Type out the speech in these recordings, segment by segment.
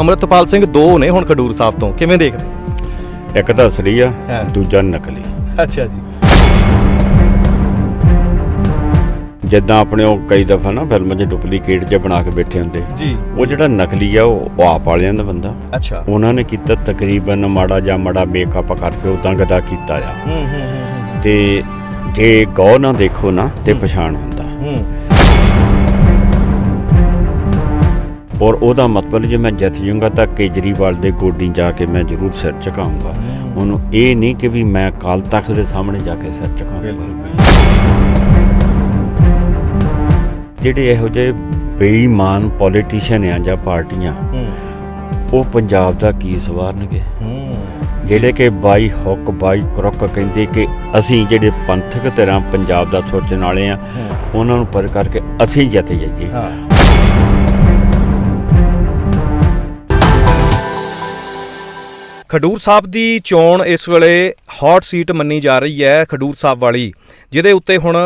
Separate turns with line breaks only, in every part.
ਅਮਰਤਪਾਲ ਸਿੰਘ ਦੋ ਨੇ ਹੁਣ ਖਡੂਰ ਸਾਹਿਬ ਤੋਂ। ਕਿਵੇਂ ਦੇਖਦੇ?
ਇੱਕ ਤਾਂ ਅਸਲੀ ਆ
ਹਾਂ।
ਦੂਜਾ ਨਕਲੀ।
ਅੱਛਾ ਜੀ।
ਜਿੱਦਾਂ ਆਪਣੇ ਉਹ ਕਈ ਦਫਾ ਨਾ ਫਿਲਮਾਂ 'ਚ ਡੁਪਲੀਕੇਟ ਜੇ ਬਣਾ ਕੇ ਬੈਠੇ ਹੁੰਦੇ।
ਜੀ।
ਉਹ ਜਿਹੜਾ ਨਕਲੀ ਆ ਉਹ ਉਹ ਆਪ ਵਾਲਿਆਂ ਦਾ ਬੰਦਾ।
ਅੱਛਾ।
ਉਹਨਾਂ ਨੇ ਕੀਤਾ ਤਕਰੀਬਨ ਮਾੜਾ ਜਾਂ ਮਾੜਾ ਮੇਕਅਪ ਕਰਕੇ ਉਦਾਂ ਗਦਾ ਕੀਤਾ ਆ।
ਹੂੰ ਹੂੰ ਹੂੰ
ਤੇ ਜੇ ਗੌਰ ਨਾਲ ਦੇਖੋ ਨਾ ਤੇ ਪਛਾਣ ਹੁੰਦਾ।
ਹੂੰ।
ਔਰ ਉਹਦਾ ਮਤਲਬ ਜੇ ਮੈਂ ਜਿੱਤ ਜਾਊਂਗਾ ਤਾਂ ਕੇਜਰੀਵਾਲ ਦੇ ਗੋਡੀ ਜਾ ਕੇ ਮੈਂ ਜ਼ਰੂਰ ਸਿਰ ਝੁਕਾਊਂਗਾ ਉਹਨੂੰ ਇਹ ਨਹੀਂ ਕਿ ਵੀ ਮੈਂ ਕਾਲ ਤਖਤ ਦੇ ਸਾਹਮਣੇ ਜਾ ਕੇ ਸਿਰ ਝੁਕਾਊਂਗਾ ਜਿਹੜੇ ਇਹੋ ਜਿਹੇ ਬੇਈਮਾਨ ਪੋਲੀਟੀਸ਼ੀਅਨ ਆ ਜਾਂ ਪਾਰਟੀਆਂ ਉਹ ਪੰਜਾਬ ਦਾ ਕੀ ਸਵਾਰਨਗੇ? ਜਿਹੜੇ ਕਿ ਬਾਈ ਹੁੱਕ ਬਾਈ ਕਰੁੱਕ ਕਹਿੰਦੇ ਕਿ ਅਸੀਂ ਜਿਹੜੇ ਪੰਥਕ ਤਰ੍ਹਾਂ ਪੰਜਾਬ ਦਾ ਸੋਚਣ ਵਾਲੇ ਆ ਉਹਨਾਂ ਨੂੰ ਪਰ ਕਰਕੇ ਅਸੀਂ ਜਿੱਤ ਜਾਈਏ।
ਖਡੂਰ ਸਾਹਿਬ ਦੀ ਚੋਣ ਇਸ ਵੇਲੇ ਹੌਟ ਸੀਟ ਮੰਨੀ ਜਾ ਰਹੀ ਹੈ ਖਡੂਰ ਸਾਹਿਬ ਵਾਲੀ, ਜਿਹਦੇ ਉੱਤੇ ਹੁਣ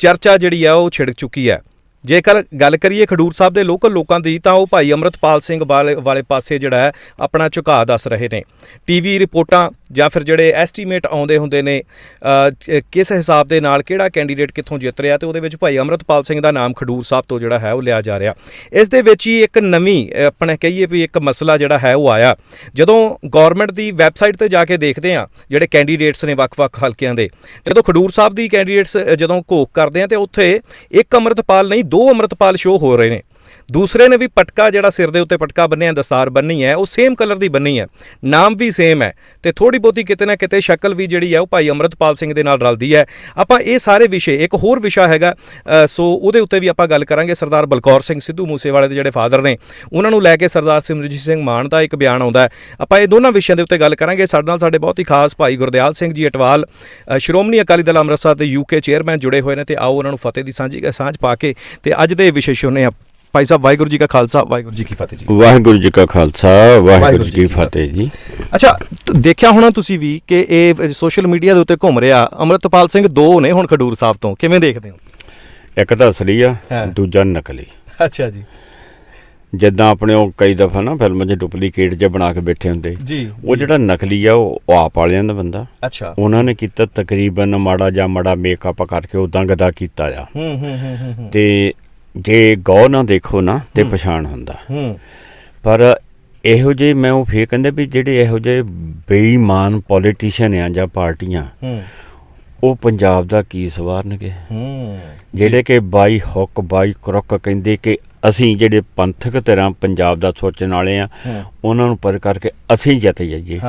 ਚਰਚਾ ਜਿਹੜੀ ਆ ਉਹ ਛਿੜਕ ਚੁੱਕੀ ਹੈ। ਜੇਕਰ ਗੱਲ ਕਰੀਏ ਖਡੂਰ ਸਾਹਿਬ ਦੇ ਲੋਕਲ ਲੋਕਾਂ ਦੀ, ਤਾਂ ਉਹ ਭਾਈ ਅਮਰਤਪਾਲ ਸਿੰਘ ਵਾਲੇ ਵਾਲੇ ਪਾਸੇ ਜਿਹੜਾ ਹੈ ਆਪਣਾ ਝੁਕਾਅ ਦੱਸ ਰਹੇ ਨੇ। ਟੀਵੀ ਰਿਪੋਰਟਾਂ ਜਾਂ ਫਿਰ ਜਿਹੜੇ ਐਸਟੀਮੇਟ ਆਉਂਦੇ ਹੁੰਦੇ ਨੇ ਕਿਸ ਹਿਸਾਬ ਦੇ ਨਾਲ ਕਿਹੜਾ ਕੈਂਡੀਡੇਟ ਕਿੱਥੋਂ ਜਿੱਤ ਰਿਹਾ ਤੇ ਉਹਦੇ ਵਿੱਚ ਭਾਈ ਅਮਰਤਪਾਲ ਸਿੰਘ ਦਾ ਨਾਮ ਖਡੂਰ ਸਾਹਿਬ ਤੋਂ ਜਿਹੜਾ ਹੈ ਉਹ ਲਿਆ ਜਾ ਰਿਹਾ। ਇਸ ਦੇ ਵਿੱਚ ਹੀ ਇੱਕ ਨਵੀਂ ਅ, ਆਪਣੇ ਕਹੀਏ ਵੀ ਇੱਕ ਮਸਲਾ ਜਿਹੜਾ ਹੈ ਉਹ ਆਇਆ। ਜਦੋਂ ਗਵਰਨਮੈਂਟ ਦੀ ਵੈਬਸਾਈਟ ਤੇ ਜਾ ਕੇ ਦੇਖਦੇ ਆ ਜਿਹੜੇ ਕੈਂਡੀਡੇਟਸ ਨੇ ਵੱਖ-ਵੱਖ ਹਲਕਿਆਂ ਦੇ ਜਦੋਂ ਖਡੂਰ ਸਾਹਿਬ ਦੀ ਕੈਂਡੀਡੇਟਸ ਜਦੋਂ ਘੋਖ ਕਰਦੇ ਆ ਤੇ ਉੱਥੇ ਇੱਕ ਅਮਰਤਪਾਲ ਨਹੀਂ ਦੋ ਅਮਰਤਪਾਲ ਸ਼ੋ ਹੋ ਰਹੇ ਨੇ। ਦੂਸਰੇ ਨੇ ਵੀ ਪਟਕਾ ਜਿਹੜਾ ਸਿਰ ਦੇ ਉੱਤੇ ਪਟਕਾ ਬੰਨਿਆ, ਦਸਤਾਰ ਬੰਨੀ ਹੈ, ਉਹ ਸੇਮ ਕਲਰ ਦੀ ਬੰਨੀ ਹੈ। ਨਾਮ ਵੀ ਸੇਮ ਹੈ। ਤੇ ਥੋੜੀ ਬਹੁਤੀ ਕਿਤੇ ਨਾ ਕਿਤੇ ਸ਼ਕਲ ਵੀ ਜਿਹੜੀ ਹੈ, ਉਹ ਭਾਈ ਅਮਰਤਪਾਲ ਸਿੰਘ ਦੇ ਨਾਲ ਰਲਦੀ ਹੈ। ਆਪਾਂ ਇਹ ਸਾਰੇ ਵਿਸ਼ੇ, ਇੱਕ ਹੋਰ ਵਿਸ਼ਾ ਹੈਗਾ ਸੋ ਉਹਦੇ ਉੱਤੇ ਵੀ ਆਪਾਂ ਗੱਲ ਕਰਾਂਗੇ, ਸਰਦਾਰ ਬਲਕੌਰ ਸਿੰਘ ਸਿੱਧੂ ਮੂਸੇਵਾਲੇ ਦੇ ਜਿਹੜੇ ਫਾਦਰ ਨੇ। ਉਹਨਾਂ ਨੂੰ ਲੈ ਕੇ ਸਰਦਾਰ ਸਿਮਰਜੀਤ ਸਿੰਘ ਮਾਨ ਦਾ ਇੱਕ ਬਿਆਨ ਆਉਂਦਾ ਆਪਾਂ ਇਹ ਦੋਨਾਂ ਵਿਸ਼ਿਆਂ ਦੇ ਉੱਤੇ ਗੱਲ ਕਰਾਂਗੇ। ਸਾਡੇ ਨਾਲ ਸਾਡੇ ਬਹੁਤ ਹੀ ਖਾਸ ਭਾਈ ਗੁਰਦਿਆਲ ਸਿੰਘ ਜੀ ਅਟਵਾਲ ਸ਼੍ਰੋਮਣੀ ਅਕਾਲੀ ਦਲ ਅੰਮ੍ਰਿਤਸਰ ਦੇ ਯੂਕੇ ਚੇਅਰਮੈਨ ਜੁੜੇ ਹੋਏ ਨੇ, ਤੇ ਆਓ ਉਹਨਾਂ ਨੂੰ ਫਤਿਹ ਦੀ ਸਾਂਝੀ ਸਾਂਝ ਪਾ ਕੇ ਤੇ ਅੱਜ ਦੇ ਵਿਸ਼ੇ ਸੁਣੇ ਆ ਭਾਈ ਸਾਹਿਬ ਵਾਹਿਗੁਰੂ ਜੀ ਕਾ ਖਾਲਸਾ ਵਾਹਿਗੁਰੂ ਜੀ ਕੀ ਫਤਿਹ ਜੀ।
ਵਾਹਿਗੁਰੂ ਜੀ ਕਾ ਖਾਲਸਾ ਵਾਹਿਗੁਰੂ ਜੀ ਕੀ ਫਤਿਹ। ਜੀ।
ਅੱਛਾ ਦੇਖਿਆ ਹੋਣਾ ਤੁਸੀਂ ਵੀ ਕਿ ਇਹ ਸੋਸ਼ਲ ਮੀਡੀਆ ਦੇ ਉੱਤੇ ਘੁੰਮ ਰਿਹਾ ਅਮਰਤਪਾਲ ਸਿੰਘ ਦੋ ਨੇ ਹੁਣ ਖਡੂਰ ਸਾਹਿਬ ਤੋਂ। ਕਿਵੇਂ ਦੇਖਦੇ ਹੋ?
ਇੱਕ ਤਾਂ ਅਸਲੀ ਆ। ਦੂਜਾ ਨਕਲੀ।
ਅੱਛਾ ਜੀ।
ਜਿੱਦਾਂ ਆਪਣੇ ਉਹ ਕਈ ਦਫਾ ਨਾ ਫਿਲਮਾਂ 'ਚ ਡੁਪਲੀਕੇਟ ਜੇ ਬਣਾ ਕੇ ਬੈਠੇ ਹੁੰਦੇ।
ਜੀ
ਉਹ ਜਿਹੜਾ ਨਕਲੀ ਆ ਉਹ ਆਪ ਵਾਲਿਆਂ ਦਾ ਬੰਦਾ।
ਅੱਛਾ।
ਉਹਨਾਂ ਨੇ ਕੀਤਾ ਤਕਰੀਬਨ ਮਾੜਾ ਜਾਂ ਮਾੜਾ ਮੇਕਅਪ ਕਰਕੇ ਉਦਾਂ ਗਦਾ ਕੀਤਾ ਆ।
ਹੂੰ ਹੂੰ ਹੂੰ।
ਤੇ ਜੇ ਗੌਰ ਨਾਲ ਦੇਖੋ ਨਾ ਤੇ ਪਛਾਣ ਹੁੰਦਾ।
ਹੂੰ।
ਪਰ ਇਹੋ ਜਿਹੇ ਮੈਂ ਉਹ ਫੇਰ ਕਹਿੰਦੇ ਵੀ ਜਿਹੜੇ ਇਹੋ ਜਿਹੇ ਬੇਈਮਾਨ ਪੋਲੀਟੀਸ਼ੀਅਨ ਆ ਜਾਂ ਪਾਰਟੀਆਂ
ਹੂੰ।
ਉਹ ਪੰਜਾਬ ਦਾ ਕੀ ਸਵਾਰਨਗੇ?
ਹੂੰ।
ਜਿਹੜੇ ਕਿ ਬਾਈ ਹੁੱਕ ਬਾਈ ਕਰੁੱਕ ਕਹਿੰਦੇ ਕਿ ਅਸੀਂ ਜਿਹੜੇ ਪੰਥਕ ਤਰ੍ਹਾਂ ਪੰਜਾਬ ਦਾ ਸੋਚਣ ਵਾਲੇ ਆ। ਉਹਨਾਂ ਨੂੰ ਪਰ ਕਰਕੇ ਅਸੀਂ ਜਿੱਤ ਜਾਈਏ।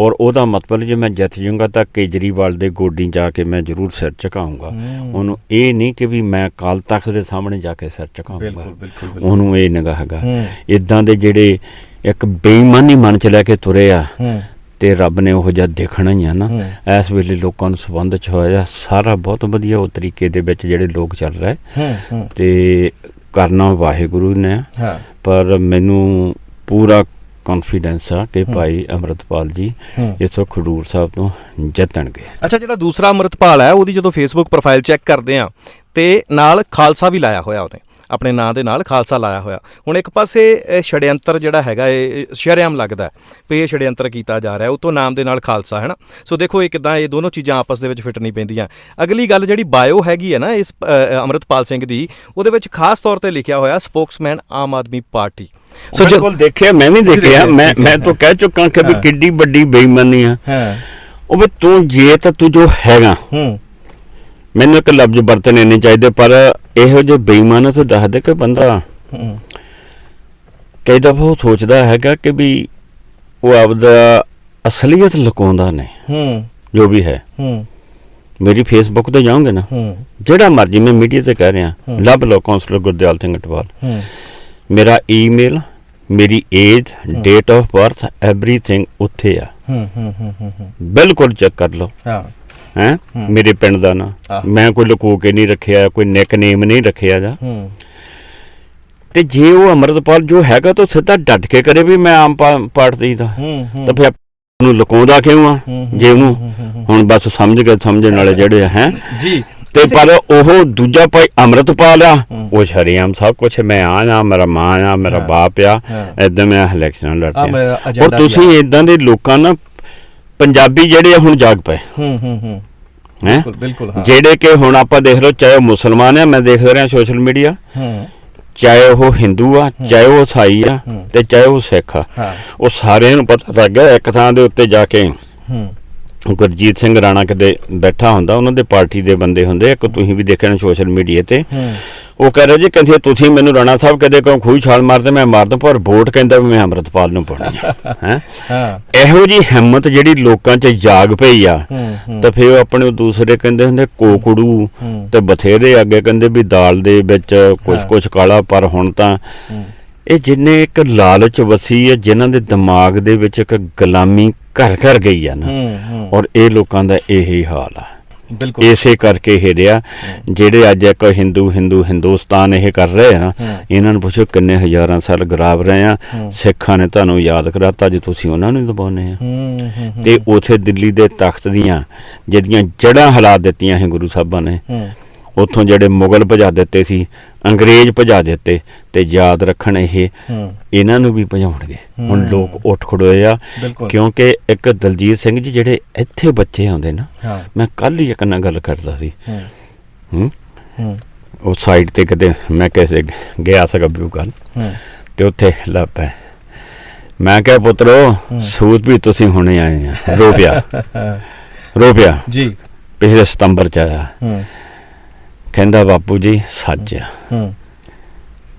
ਔਰ ਉਹਦਾ ਮਤਲਬ ਜੇ ਮੈਂ ਜਿੱਤ ਜਾਊਂਗਾ ਤਾਂ ਕੇਜਰੀਵਾਲ ਦੇ ਗੋਡੀ ਜਾ ਕੇ ਮੈਂ ਜ਼ਰੂਰ ਸਿਰ ਝੁਕਾਊਂਗਾ।
ਹੂੰ।
ਉਹਨੂੰ ਇਹ ਨਹੀਂ ਕਿ ਵੀ ਮੈਂ ਕਾਲ ਤਖਤ ਦੇ ਸਾਹਮਣੇ ਜਾ ਕੇ ਸਿਰ
ਬਿਲਕੁਲ
ਉਹਨੂੰ ਇਹ ਨਿਗਾਹ ਹੈਗਾ। ਇਦਾਂ ਦੇ ਜਿਹੜੇ ਇੱਕ ਬੇਈਮਾਨੀ ਮਨ ਚ ਲੈ ਕੇ ਤੁਰੇ ਆ ਤੇ ਰੱਬ ਨੇ ਉਹ ਜਿਹਾ ਦੇਖਣਾ ਹੀ ਆ ਨਾ। ਇਸ ਵੇਲੇ ਲੋਕਾਂ ਨੂੰ ਸਬੰਧ ਚ ਹੋਇਆ ਸਾਰਾ ਬਹੁਤ ਵਧੀਆ ਉਹ ਤਰੀਕੇ ਦੇ ਵਿੱਚ ਜਿਹੜੇ ਲੋਕ ਚੱਲ ਰਹੇ। ਤੇ ਕਰਨਾ ਵਾਹਿਗੁਰੂ ਨੇ।
ਹਾਂ
ਪਰ ਮੈਨੂੰ ਪੂਰਾ ਕੌਨਫੀਡੈਂਸ ਆ ਕਿ ਭਾਈ ਅਮਰਤਪਾਲ ਜੀ। ਇਥੋਂ ਖਡੂਰ ਸਾਹਿਬ ਤੋਂ ਜਿੱਤਣਗੇ
ਅੱਛਾ ਜਿਹੜਾ ਦੂਸਰਾ ਅਮਰਤਪਾਲ ਹੈ ਉਹਦੀ ਜਦੋਂ ਫੇਸਬੁੱਕ ਪ੍ਰੋਫਾਈਲ ਚੈੱਕ ਕਰਦੇ ਆ ਤੇ ਨਾਲ ਖਾਲਸਾ ਵੀ ਲਾਇਆ ਹੋਇਆ ਉਹਨੇ ਆਪਣੇ ਨਾਂ ਦੇ ਨਾਲ ਖਾਲਸਾ ਲਾਇਆ ਹੋਇਆ। ਹੁਣ ਇੱਕ ਪਾਸੇ ਛੜਯੰਤਰ ਜਿਹੜਾ ਹੈਗਾ ਇਹ ਸ਼ਰਿਆਮ ਲੱਗਦਾ ਵੀ ਇਹ ਛੜਯੰਤਰ ਕੀਤਾ ਜਾ ਰਿਹਾ ਉਹ ਤੋਂ ਨਾਮ ਦੇ ਨਾਲ ਖਾਲਸਾ ਹੈ ਨਾ? ਸੋ ਦੇਖੋ ਇਹ ਕਿਦਾਂ ਇਹ ਦੋਨੋਂ ਚੀਜ਼ਾਂ ਆਪਸ ਦੇ ਵਿੱਚ ਫਿੱਟ ਨਹੀਂ ਪੈਂਦੀਆਂ। ਅਗਲੀ ਗੱਲ ਜਿਹੜੀ ਬਾਇਓ ਹੈਗੀ ਹੈ ਨਾ ਇਸ ਅਮਰਤਪਾਲ ਸਿੰਘ ਦੀ ਉਹਦੇ ਵਿੱਚ ਖਾਸ ਤੌਰ ਤੇ ਲਿਖਿਆ ਹੋਇਆ ਸਪੋਕਸਮੈਨ ਆਮ ਆਦਮੀ ਪਾਰਟੀ।
ਸੋ ਬਿਲਕੁਲ ਦੇਖਿਆ ਮੈਂ ਵੀ ਦੇਖਿਆ ਮੈਂ ਮੈਂ ਤਾਂ ਕਹਿ ਚੁੱਕਾ ਕਿ ਵੀ। ਕਿੱਡੀ ਵੱਡੀ ਬੇਈਮਾਨੀ ਆ।
ਹਾਂ।
ਉਹ ਵੀ ਤੂੰ ਜੇ ਤਾਂ ਤੂੰ ਜੋ ਹੈਗਾ।
ਹੂੰ।
ਮੈਨੂੰ ਇੱਕ ਲਫ਼ਜ਼ ਵਰਤਣੇ ਨਹੀਂ ਚਾਹੀਦੇ ਪਰ ਇਹੋ ਜਿਹੇ ਬੇਈਮਾਨ ਤੋਂ ਦੱਸ ਦੇ ਕਿ ਬੰਦਾ।
ਹੂੰ।
ਕਈ ਦਫਾ ਉਹ ਸੋਚਦਾ ਹੈਗਾ ਕਿ ਵੀ ਉਹ ਆਪਦਾ ਅਸਲੀਅਤ ਲੁਕਾਉਂਦਾ ਨੇ
ਹੂੰ।
ਜੋ ਵੀ ਹੈ।
ਹੂੰ।
ਮੇਰੀ ਫੇਸਬੁੱਕ ਤੇ ਜਾਓਗੇ ਨਾ
ਹੂੰ।
ਜਿਹੜਾ ਮਰਜ਼ੀ ਮੈਂ ਮੀਡੀਆ ਤੇ ਕਹਿ ਰਿਹਾ। ਲੱਭ ਲਓ ਕਾਉਂਸਲਰ ਗੁਰਦਿਆਲ ਸਿੰਘ ਅਟਵਾਲ।
ਹੂੰ।
ਮੇਰਾ ਈਮੇਲ ਮੇਰੀ age date of birth everything ਉੱਥੇ ਆ।
ਹੂੰ ਹੂੰ ਹੂੰ ਹੂੰ ਹੂੰ।
ਬਿਲਕੁਲ ਚੈੱਕ ਕਰ ਲਓ।
ਹਾਂ।
ਹੈ। ਮੇਰੇ ਪਿੰਡ ਦਾ ਨਾਂ। ਮੈਂ ਕੋਈ ਲੁਕੋ ਕੇ ਨਹੀਂ ਰੱਖਿਆ ਕੋਈ ਨਿਕਨੇਮ ਨਹੀਂ ਰੱਖਿਆ ਜਾ
ਹੂੰ।
ਤੇ ਜੇ ਉਹ ਅਮਰਤਪਾਲ ਜੋ ਹੈਗਾ ਤਾਂ ਸਿੱਧਾ ਡਟ ਕੇ ਕਰੇ ਵੀ ਮੈਂ ਆਮ ਪਾ- ਪਾਰਟੀ ਦਾ।
ਹੂੰ
ਤਾਂ ਫਿਰ ਉਹਨੂੰ ਲੁਕਾਉਂਦਾ ਕਿਉਂ ਆ? ਜੇ ਉਹਨੂੰ। ਹੁਣ ਬਸ ਸਮਝ ਗਏ ਸਮਝਣ ਵਾਲੇ ਜਿਹੜੇ ਹੈ?
ਜੀ।
ਤੇ ਪਰ ਉਹ ਦੂਜਾ ਭਾਈ ਅੰਮ੍ਰਿਤਪਾਲ ਆ ਉਹ ਸ਼ਰੀਆਮ ਸਭ ਕੁਝ ਮੈਂ ਆ ਆ ਮੇਰਾ ਮਾਂ ਆ ਮੇਰਾ। ਬਾਪ ਆ। ਇਦਾਂ ਮੈਂ ਇਲੈਕਸ਼ਨ ਲੜ
ਆਹ ਮੇਰਾ
ਪਿਆ
ਏਜੰਡਾ
ਔਰ ਤੁਸੀਂ ਇਦਾਂ ਦੇ ਲੋਕਾਂ ਨਾ ਪੰਜਾਬੀ ਜਿਹੜੇ ਆ ਹੁਣ ਜਾਗ ਪਏ।
ਹੂੰ ਹੂੰ ਹੂੰ।
ਹੈ?
ਬਿਲਕੁਲ ਬਿਲਕੁਲ ਹਾਂ।
ਜਿਹੜੇ ਕਿ ਹੁਣ ਆਪਾਂ ਦੇਖ ਲਓ ਚਾਹੇ ਉਹ ਮੁਸਲਮਾਨ ਆ ਮੈਂ ਦੇਖ ਰਿਹਾ ਸੋਸ਼ਲ ਮੀਡੀਆ।
ਹੂੰ।
ਚਾਹੇ ਉਹ ਹਿੰਦੂ ਆ ਚਾਹੇ ਉਹ ਈਸਾਈ ਆ। ਤੇ ਚਾਹੇ ਉਹ ਸਿੱਖ ਆ। ਉਹ ਸਾਰਿਆਂ ਨੂੰ ਪਤਾ ਲੱਗ ਗਿਆ ਇੱਕ ਥਾਂ ਦੇ ਉੱਤੇ ਜਾ ਕੇ
ਹੂੰ।
ਗੁਰਜੀਤ ਸਿੰਘ ਰਾਣਾ ਕਿਤੇ ਬੈਠਾ ਹੁੰਦਾ ਉਹਨਾਂ ਦੇ ਪਾਰਟੀ ਦੇ ਬੰਦੇ ਹੁੰਦੇ ਇੱਕ ਤੁਸੀਂ ਵੀ ਦੇਖਿਆ ਸੋਸ਼ਲ ਮੀਡੀਆ ਤੇ। ਉਹ ਕਹਿ ਰਿਹਾ ਜੀ ਕਹਿੰਦੇ ਤੁਸੀਂ ਮੈਨੂੰ ਰਾਣਾ ਸਾਹਿਬ ਕਦੇ ਕਹੋ ਖੂਹ ਛਾਲ ਮਾਰਦੇ? ਮੈਂ ਮਾਰਦਾ ਪਰ ਵੋਟ ਕਹਿੰਦਾ ਵੀ ਮੈਂ ਅੰਮ੍ਰਿਤਪਾਲ ਨੂੰ ਪਾਉਣੀ ਹੈ?
ਹਾਂ।
ਇਹੋ ਜੀ ਹਿੰਮਤ ਜਿਹੜੀ ਲੋਕਾਂ 'ਚ ਜਾਗ ਪਈ ਆ ਤਾਂ ਫਿਰ ਉਹ ਆਪਣੇ ਦੂਸਰੇ ਕਹਿੰਦੇ ਹੁੰਦੇ ਕੋਕੜੂ। ਤੇ ਬਥੇਰੇ ਅੱਗੇ ਕਹਿੰਦੇ ਵੀ ਦਾਲ ਦੇ ਵਿੱਚ ਕੁਝ। ਕੁਝ ਕਾਲਾ ਪਰ ਹੁਣ ਤਾਂ ਇਹ ਜਿੰਨੇ ਇੱਕ ਲਾਲਚ ਵਸੀ ਹੈ ਜਿਨ੍ਹਾਂ ਦੇ ਦਿਮਾਗ ਦੇ ਵਿੱਚ ਇੱਕ ਗੁਲਾਮੀ ਘਰ ਘਰ ਗਈ ਆ ਨਾ ਔਰ ਇਹ ਲੋਕਾਂ ਦਾ ਇਹੀ ਹਾਲ ਆ।
ਬਿਲਕੁਲ।
ਇਸੇ ਕਰਕੇ ਇਹ ਰਿਹਾ ਜਿਹੜੇ ਅੱਜ ਇੱਕ ਹਿੰਦੂ ਹਿੰਦੂ ਹਿੰਦੁਸਤਾਨ ਇਹ ਕਰ ਰਹੇ ਆ। ਇਹਨਾਂ ਨੂੰ ਪੁੱਛੋ ਕਿੰਨੇ ਹਜ਼ਾਰਾਂ ਸਾਲ ਗਰਾਬ ਰਹੇ ਆ। ਸਿੱਖਾਂ ਨੇ ਤੁਹਾਨੂੰ ਯਾਦ ਕਰਾਤਾ ਜੇ ਤੁਸੀਂ ਉਹਨਾਂ ਨੂੰ ਦਬਾਉਨੇ ਆ। ਤੇ ਉਥੇ ਦਿੱਲੀ ਦੇ ਤਖਤ ਦੀਆਂ ਜਿਹੜੀਆਂ ਜੜਾਂ ਹਿਲਾ ਦਿੱਤੀਆਂ ਹੈ ਗੁਰੂ ਸਾਹਿਬਾਂ ਨੇ ਉੱਥੋਂ ਜਿਹੜੇ ਮੁਗਲ ਭਜਾ ਦਿੱਤੇ ਸੀ ਅੰਗਰੇਜ਼ ਭਜਾ ਦਿੱਤੇ ਤੇ ਯਾਦ ਰੱਖਣ ਇਹ ਇਹਨਾਂ ਨੂੰ ਵੀ ਭਜਾਉਣਗੇ। ਹੁਣ। ਲੋਕ ਉੱਠ ਖੜੋਏ ਆ ਕਿਉਂਕਿ ਇੱਕ ਦਲਜੀਤ ਸਿੰਘ ਜੀ ਜਿਹੜੇ ਇੱਥੇ ਬੱਚੇ ਆਉਂਦੇ ਨਾ ਮੈਂ ਕੱਲ ਹੀ ਇੱਕ ਨਾਲ ਗੱਲ ਕਰਦਾ ਸੀ।
ਹੂੰ।
ਉਹ ਸਾਈਡ ਤੇ ਕਿਤੇ ਮੈਂ ਕਿਸੇ ਗਿਆ ਸੀਗਾ ਗੱਲ
ਹੂੰ।
ਤੇ ਉੱਥੇ ਲੱਪੈ ਮੈਂ ਕਿਹਾ ਪੁੱਤਰੋ ਸੂਤ ਵੀ ਤੁਸੀਂ ਹੁਣੇ ਆਏ ਆ। ਰੋ ਪਿਆ ਰੋ ਪਿਆ
ਜੀ।
ਪਿਛਲੇ ਸਤੰਬਰ ਚ ਆਇਆ।
ਹੂੰ।
ਕਹਿੰਦਾ ਬਾਪੂ ਜੀ ਸੱਚ ਆ।
ਹੂੰ।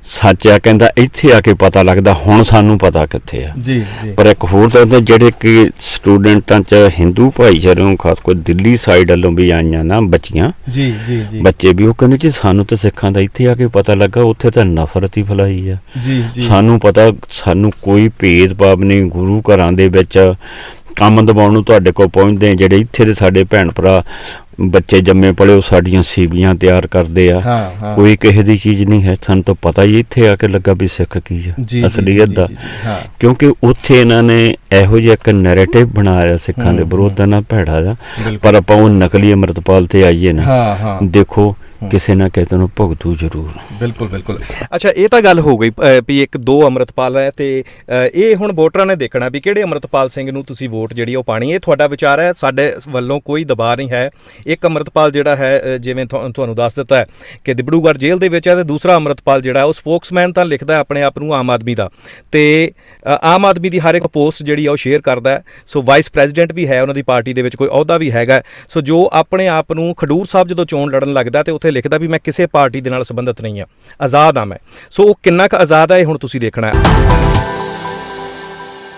ਸੱਚ ਆ ਕਹਿੰਦਾ ਇੱਥੇ ਆ ਕੇ ਪਤਾ ਲੱਗਦਾ ਹੁਣ ਸਾਨੂੰ ਪਤਾ ਕਿੱਥੇ ਆ।
ਜੀ ਜੀ।
ਪਰ ਇੱਕ ਹੋਰ ਤਾਂ ਜਿਹੜੇ ਕਿ ਸਟੂਡੈਂਟਾਂ ਚ ਹਿੰਦੂ ਭਾਈਚਾਰਿਆਂ ਖਾਸ ਕੋਈ ਦਿੱਲੀ ਸਾਈਡ ਵੱਲੋਂ ਵੀ ਆਈਆਂ ਨਾ ਬੱਚੀਆਂ
ਜੀ ਜੀ ਜੀ।
ਬੱਚੇ ਵੀ ਉਹ ਕਹਿੰਦੇ ਜੀ ਸਾਨੂੰ ਤਾਂ ਸਿੱਖਾਂ ਦਾ ਇੱਥੇ ਆ ਕੇ ਪਤਾ ਲੱਗਾ ਉੱਥੇ ਤਾਂ ਨਫ਼ਰਤ ਹੀ ਫੈਲਾਈ ਆ।
ਜੀ ਜੀ।
ਸਾਨੂੰ ਪਤਾ ਸਾਨੂੰ ਕੋਈ ਭੇਦਭਾਵ ਨਹੀਂ ਗੁਰੂ ਘਰਾਂ ਦੇ ਵਿੱਚ ਕੰਮ ਦਬਾਉਣ ਨੂੰ ਤੁਹਾਡੇ ਕੋਲ ਪਹੁੰਚਦੇ ਜਿਹੜੇ ਇੱਥੇ ਦੇ ਸਾਡੇ ਭੈਣ ਭਰਾ ਬੱਚੇ ਜੰਮੇ ਪਲੇ ਉਹ ਸਾਡੀਆਂ ਸੀਵੀਆਂ ਤਿਆਰ ਕਰਦੇ ਆ।
ਹਾਂ ਹਾਂ।
ਕੋਈ ਕਿਸੇ ਦੀ ਚੀਜ਼ ਨਹੀਂ ਹੈ ਸਾਨੂੰ ਤਾਂ ਪਤਾ ਹੀ ਇੱਥੇ ਆ ਕੇ ਲੱਗਾ ਵੀ ਸਿੱਖ ਕੀ ਆ ਅਸਲੀਅਤ ਦਾ। ਕਿਉਂਕਿ ਉੱਥੇ ਇਹਨਾਂ ਨੇ ਇਹੋ ਜਿਹਾ ਇੱਕ ਨੈਰੇਟਿਵ ਬਣਾਇਆ ਸਿੱਖਾਂ ਦੇ ਵਿਰੋਧ ਦਾ ਨਾ ਭੈੜਾ ਦਾ ਪਰ ਆਪਾਂ ਉਹ ਨਕਲੀ ਅੰਮ੍ਰਿਤਪਾਲ ਤੇ ਆਈਏ ਨਾ ਦੇਖੋ ਕਿਸੇ ਨਾ ਕਿਸੇ ਨੂੰ ਭੁਗਤੂ ਜ਼ਰੂਰ।
ਬਿਲਕੁਲ ਬਿਲਕੁਲ। ਅੱਛਾ ਇਹ ਤਾਂ ਗੱਲ ਹੋ ਗਈ ਵੀ ਇੱਕ ਦੋ ਅੰਮ੍ਰਿਤਪਾਲ ਹੈ ਤੇ ਇਹ ਹੁਣ ਵੋਟਰਾਂ ਨੇ ਦੇਖਣਾ ਵੀ ਕਿਹੜੇ ਅੰਮ੍ਰਿਤਪਾਲ ਸਿੰਘ ਨੂੰ ਤੁਸੀਂ ਵੋਟ ਜਿਹੜੀ ਉਹ ਪਾਣੀ ਇਹ ਤੁਹਾਡਾ ਵਿਚਾਰ ਹੈ ਸਾਡੇ ਵੱਲੋਂ ਕੋਈ ਦਬਾਅ ਨਹੀਂ ਹੈ। ਇੱਕ ਅੰਮ੍ਰਿਤਪਾਲ ਜਿਹੜਾ ਹੈ ਜਿਵੇਂ ਤੁਹਾ- ਤੁਹਾਨੂੰ ਦੱਸ ਦਿੱਤਾ ਹੈ ਕਿ ਦਿਬੜੂਗੜ੍ਹ ਜੇਲ੍ਹ ਦੇ ਵਿੱਚ ਹੈ ਤੇ ਦੂਸਰਾ ਅੰਮ੍ਰਿਤਪਾਲ ਜਿਹੜਾ ਉਹ ਸਪੋਕਸਮੈਨ ਤਾਂ ਲਿਖਦਾ ਆਪਣੇ ਆਪ ਨੂੰ ਆਮ ਆਦਮੀ ਦਾ ਤੇ ਆਮ ਆਦਮੀ ਦੀ ਹਰ ਇੱਕ ਪੋਸਟ ਜਿਹੜੀ ਆ ਉਹ ਸ਼ੇਅਰ ਕਰਦਾ ਹੈ। ਸੋ ਵਾਈਸ ਪ੍ਰੈਜ਼ੀਡੈਂਟ ਵੀ ਹੈ, ਉਹਨਾਂ ਦੀ ਪਾਰਟੀ ਦੇ ਵਿੱਚ ਕੋਈ ਅਹੁਦਾ ਵੀ ਹੈਗਾ ਸੋ ਜੋ ਆਪਣੇ ਆਪ ਨੂੰ ਖਡੂਰ ਸਾਹਿਬ ਜਦੋਂ ਚੋਣ ਲੜਨ ਲੱਗਦਾ ਤੇ ਉੱਥੇ ਲਿਖਦਾ ਵੀ ਮੈਂ ਕਿਸੇ ਪਾਰਟੀ ਦੇ ਨਾਲ ਸੰਬੰਧਿਤ ਨਹੀਂ ਆ ਆਜ਼ਾਦ ਆ ਮੈਂ। ਸੋ ਉਹ ਕਿੰਨਾ ਕੁ ਆਜ਼ਾਦ ਆ ਇਹ ਹੁਣ ਤੁਸੀਂ ਦੇਖਣਾ ਹੈ।